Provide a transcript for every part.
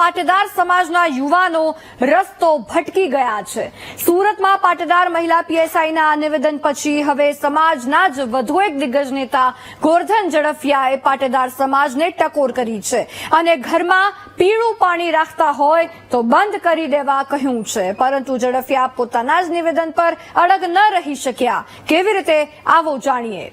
પાટીદાર સમાજના યુવાનો રસ્તો ભટકી ગયા છે. સુરતમાં પાટીદાર મહિલા પીએસઆઈના નિવેદન પછી હવે સમાજના જ વધુ એક દિગ્ગજ નેતા ગોરધન ઝડફિયાએ પાટીદાર સમાજને ટકોર કરી છે અને ઘરમાં પીળું પાણી રાખતા હોય તો બંધ કરી દેવા કહ્યું છે. પરંતુ ઝડફિયા પોતાના જ નિવેદન પર અડગ ન રહી શક્યા. કેવી રીતે, આવો જાણીએ.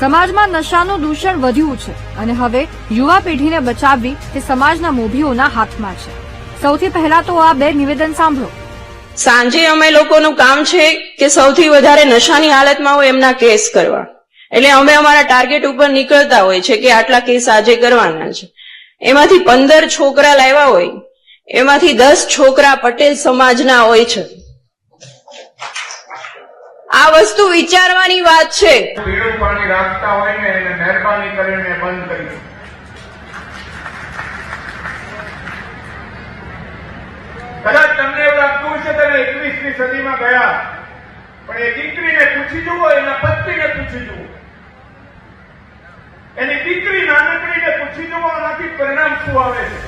સમાજમાં નશાનું દૂષણ વધ્યું છે અને હવે યુવા પેઢીને બચાવવી તે સમાજના મોભીઓના હાથમાં છે. સૌથી પહેલા તો આ બે નિવેદન સાંભળો. સાંજે અમે લોકોનું કામ છે કે સૌથી વધારે નશાની હાલતમાં હોય એમના કેસ કરવા. એટલે અમે અમારા ટાર્ગેટ ઉપર નીકળતા હોય છે કે આટલા કેસ આજે કરવાના છે. એમાંથી પંદર છોકરા લાવ્યા હોય. એમાંથી દસ છોકરા પટેલ સમાજના હોય છે. આ વસ્તુ વિચારવાની વાત છે. પીળું પાણી રાખતા હોય ને એને મહેરબાની કરીને બંધ કરી કદાચ તમને એવું લાગતું છે તમે એકવીસમી સદીમાં ગયા પણ એ દીકરીને પૂછી જુઓ એના પત્નીને પૂછી જુઓ. એની દીકરી નાનકડીને પૂછી જુઓ આનાથી પરિણામ શું આવે છે?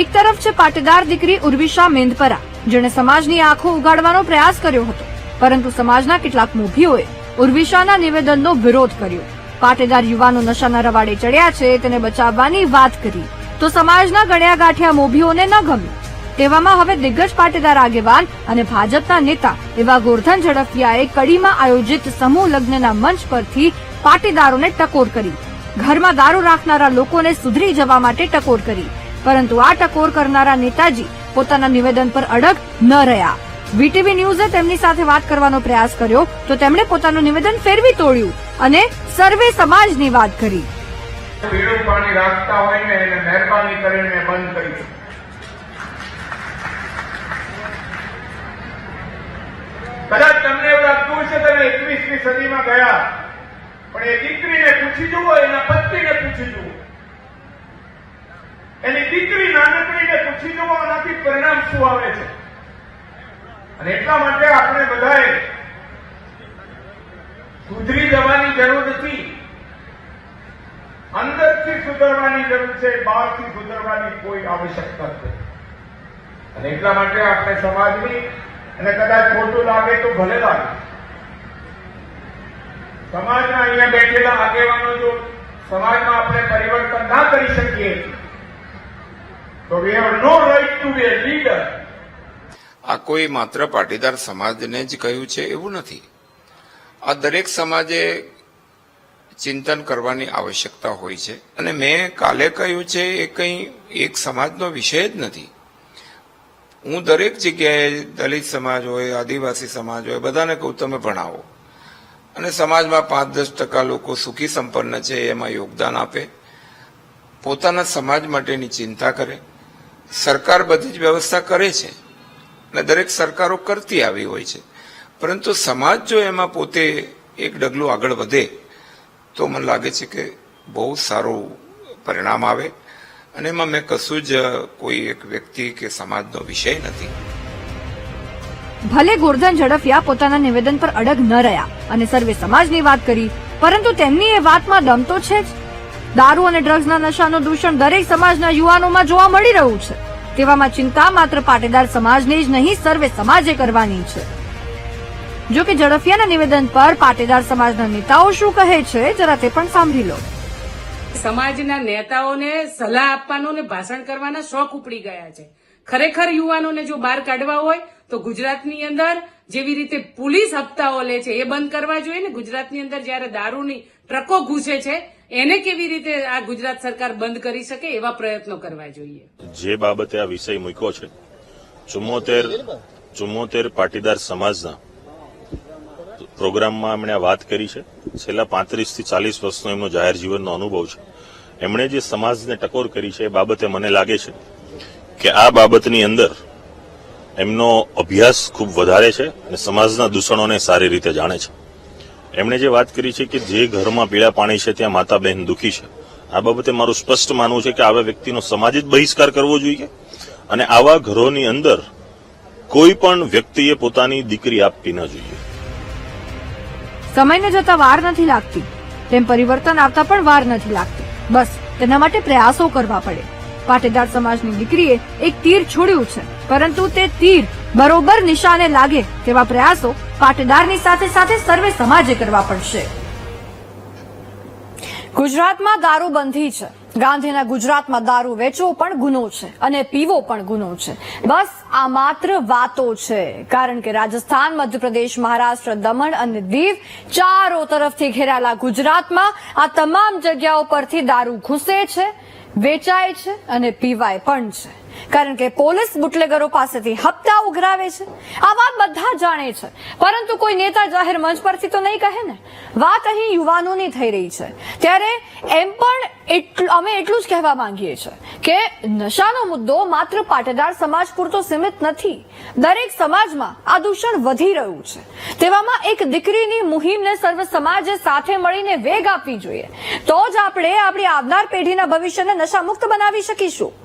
એક તરફ છે પાટીદાર દીકરી ઉર્વિશા મેંદપરા જેણે સમાજની આંખો ઉગાડવાનો પ્રયાસ કર્યો હતો. પરંતુ સમાજના કેટલાક મોભીઓએ ઉર્વિશાના નિવેદનનો વિરોધ કર્યો. પાટીદાર યુવાનો નશાના રવાડે ચડ્યા છે, તેને બચાવવાની વાત કરી. તો સમાજના ગણ્યા ગાંઠ્યા મોભીઓને ન ગમ્યું. તેવામાં હવે દિગ્ગજ પાટીદાર આગેવાન અને ભાજપના નેતા એવા ગોરધન ઝડફિયાએ કડીમાં આયોજિત સમૂહ લગ્નના મંચ પરથી પાટીદારોને ટકોર કરી. ઘરમાં દારૂ રાખનારા લોકોને સુધરી જવા માટે ટકોર કરી. પરંતુ આ ટકોર કરનારા નેતાજી પોતાના નિવેદન પર અડગ ન રહ્યા. વીટીવી ન્યૂઝે તેમની સાથે વાત કરવાનો પ્રયાસ કર્યો તો તેમણે પોતાનું નિવેદન ફેરવી તોડ્યું અને સર્વે સમાજની વાત કરી. પીળું પાણી રાખતા હોય ને એને મહેરબાની કરીને બંધ કરી. કદાચ તમને એવું લાગતું હશે, તમે એકવીસમી સદીમાં ગયા, પણ એ દીકરીને પૂછી જુઓ, એના પત્નીને પૂછી જુઓ. એની દીકરી નાનકડીને પૂછી જુઓ, આનાથી પરિણામ શું આવે છે? અને એટલા માટે આપણે બધાએ સુધરી જવાની જરૂર નથી. અંદરથી સુધરવાની જરૂર છે, બહારથી સુધરવાની કોઈ આવશ્યકતા નથી. અને એટલા માટે આપણે સમાજની અને કદાચ ખોટું લાગે તો ભલે લાગે. સમાજના અહીંયા બેઠેલા આગેવાનો જો સમાજમાં આપણે પરિવર્તન ના કરી શકીએ, તો we have no right to be a leader આ કોઈ માત્ર પાટીદાર સમાજને જ કહ્યું છે એવું નથી. આ દરેક સમાજે ચિંતન કરવાની આવશ્યકતા હોય છે. અને મેં કાલે કહ્યું છે એ કંઈ એક સમાજનો વિષય જ નથી. હું દરેક જગ્યાએ દલિત સમાજ હોય, આદિવાસી સમાજ હોય, બધાને કહું તમે ભણાવો અને સમાજમાં પાંચ દસ ટકા લોકો સુખી સંપન્ન છે, એમાં યોગદાન આપે. પોતાના સમાજ માટેની ચિંતા કરે. સરકાર બધી જ વ્યવસ્થા કરે છે. અને દરેક સરકારો કરતી આવી હોય છે. પરંતુ સમાજ જો એમાં પોતે એક ડગલું આગળ વધે, તો મને લાગે છે કે બહુ સારું પરિણામ આવે. અને એમાં મેં કશું જ કોઈ એક વ્યક્તિ કે સમાજનો વિષય નથી. ભલે ગોરધન ઝડફિયા પોતાના નિવેદન પર અડગ ન રહ્યા અને સર્વે સમાજની વાત કરી, પરંતુ તેમની એ વાતમાં દમ તો છે જ. દારૂ અને ડ્રગ્સના નશાનું દૂષણ દરેક સમાજના યુવાનોમાં જોવા મળી રહ્યું છે. તેવામાં ચિંતા માત્ર પાટીદાર સમાજની જ નહીં, સર્વે સમાજે કરવાની છે. જો કે ઝડફિયાના નિવેદન પર પાટીદાર સમાજના નેતાઓ શું કહે છે, જરા તે પણ સાંભળી લો. સમાજના નેતાઓને સલાહ આપવાનો ને ભાષણ કરવાના શોખ ઉપડી ગયા છે. ખરેખર યુવાનોને જો બહાર કાઢવા હોય, તો ગુજરાતની અંદર જેવી રીતે પોલીસ હપ્તાઓ લે છે, એ બંધ કરવા જોઈએ ને. ગુજરાતની અંદર જયારે દારૂની ટ્રકો ઘૂસે છે એને કેવી રીતે આ ગુજરાત સરકાર બંધ કરી શકે એવા પ્રયત્નો કરવા જોઈએ? જે બાબતે આ વિષય મૂક્યો છે, ચુમ્મોતેર ચુમ્મોતેર પાટીદાર સમાજના પ્રોગ્રામમાં એમણે આ વાત કરી છે. છેલ્લા પાંત્રીસથી ચાલીસ વર્ષનો એમનો જાહેર જીવનનો અનુભવ છે. એમણે જે સમાજને ટકોર કરી છે એ બાબતે મને લાગે છે કે આ બાબતની અંદર એમનો અભ્યાસ ખૂબ વધારે છે અને સમાજના દૂષણોને સારી રીતે જાણે છે. એમણે જે વાત કરી છે કે જે ઘરમાં પીળા પાણી છે, ત્યાં માતા બહેન દુઃખી છે. આ બાબતે મારું સ્પષ્ટ માનવું છે કે આવા વ્યક્તિનો સમાજ જ બહિષ્કાર કરવો જોઈએ અને આવા ઘરોની અંદર કોઈ પણ વ્યક્તિએ પોતાની દીકરી આપવી ન જોઈએ. સમયને જતા વાર નથી લાગતી. તેમ પરિવર્તન આવતા પણ વાર નથી લાગતી. બસ, તેના માટે પ્રયાસો કરવા પડે. પાટીદાર સમાજની દીકરીએ એક તીર છોડ્યું છે, પરંતુ તે તીર બરોબર નિશાને લાગે તેવા પ્રયાસો પાટીદારની સાથે સાથે સર્વે સમાજે કરવા પડશે. ગુજરાતમાં દારૂબંધી છે. ગાંધીના ગુજરાતમાં દારૂ વેચવો પણ ગુનો છે અને પીવો પણ ગુનો છે. બસ આ માત્ર વાતો છે. કારણ કે રાજસ્થાન, મધ્યપ્રદેશ, મહારાષ્ટ્ર, દમણ અને દીવ ચારો તરફથી ઘેરાયેલા ગુજરાતમાં આ તમામ જગ્યાઓ પરથી દારૂ ઘૂસે છે, વેચાય છે અને પીવાય પણ છે. કારણ કે પોલીસ બુટલેગરો પાસેથી હપ્તા ઉઘરાવે છે. આ વાત બધા જાણે છે. પરંતુ કોઈ નેતા જાહેર મંચ પરથી તો નહીં કહે ને? વાત અહીં યુવાનોની થઈ રહી છે. ત્યારે એમ પણ એટલું, અમે એટલું જ કહેવા માંગીએ છીએ કે નશાનો મુદ્દો માત્ર પાટીદાર સમાજ પૂરતો સીમિત નથી. દરેક સમાજમાં આ દૂષણ વધી રહ્યું છે. તેવામાં એક દીકરીની મુહિમને સર્વ સમાજે સાથે મળીને વેગ આપવી જોઈએ. તો જ આપણે આપણી આવનાર પેઢીના ભવિષ્યને નશામુક્ત બનાવી શકીશું.